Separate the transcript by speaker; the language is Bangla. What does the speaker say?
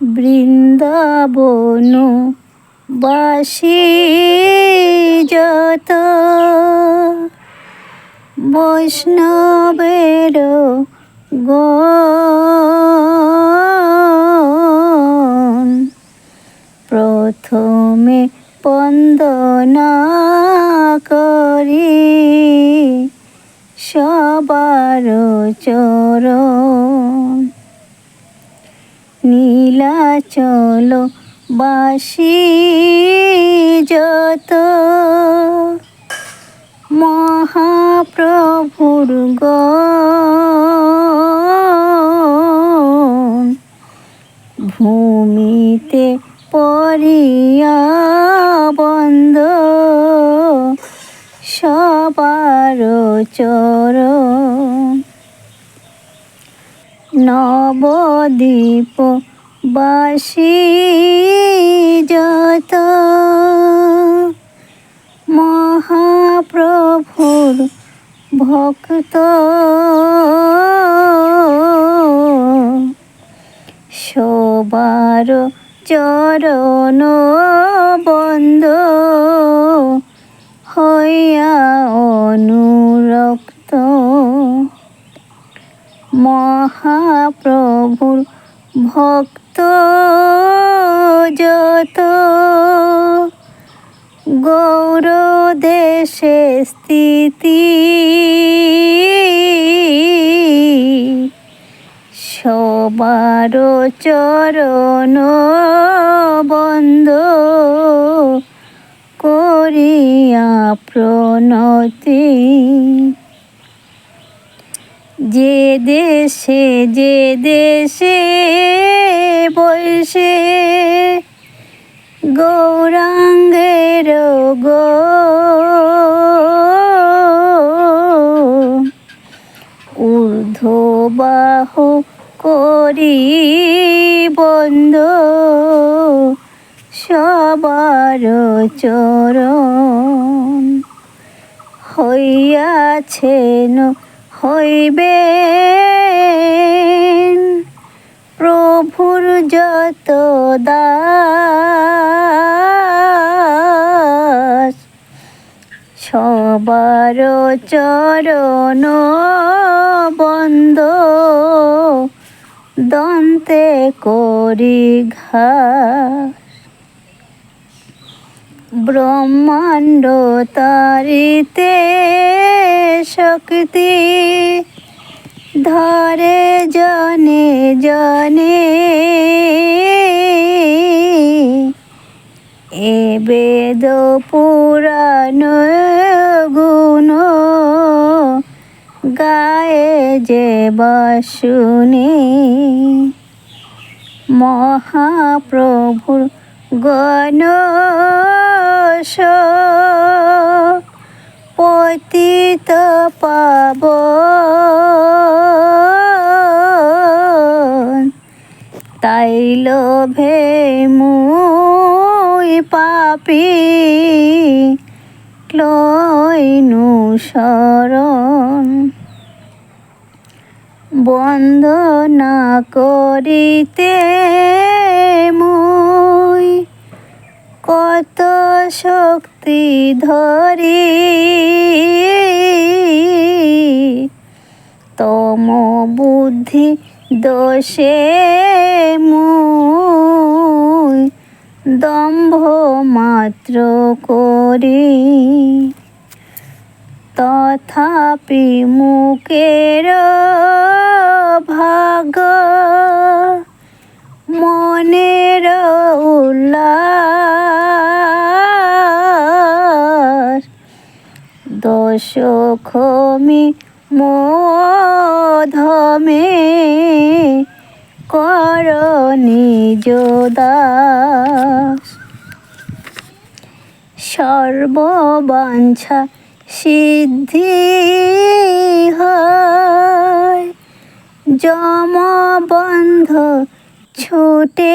Speaker 1: বৃন্দাবন বাসি যত বৈষ্ণবের গণ প্রথমে বন্দনা সবার চরণ। নীলাচল বাসি যত। মহাপ্রভুর গণ। ভূমিতে পরিয়া বন্ধ। সবার চরণ। নবদ্বীপ বাসী যত মহাপ্রভুর ভক্ত। সবার চরণ বন্ধ। হইয়া অনুরক্ত। মহাপ্রভুর ভক্ত যত। গৌর দেশে স্থিতি। সবার চরণ বন্ধ। করিয়া প্রণতি। যে দেশে যে দেশে বসে গৌরাঙ্গের গো। ঊর্ধ্ববাহ করি বন্ধ। সবার চরণ হইয়াছেন হইবে প্রভুর যত দাস সবার চরণ বন্ধ দন্তে করি ঘাস ব্রহ্মাণ্ড তারিতে শক্তি। ধরে জনে জনে এ বেদ পুরাণ গুণ। গায়ে যে বাসুনি মহাপ্রভুর গণ। পতিত পাব। তাই লোভে মুই পাপি ক্লয়নু শরণ। বন্দনা করিতে মুই কত শক্তি ধরি। তম বুদ্ধি দোষে মুই দম্ভ মাত্র করি। তথাপি মুখের ভাগ দোষ খমি মোধমে কর নিজ সর্ববাঞ্ছা সিদ্ধি হয় জম বন্ধ ছুটে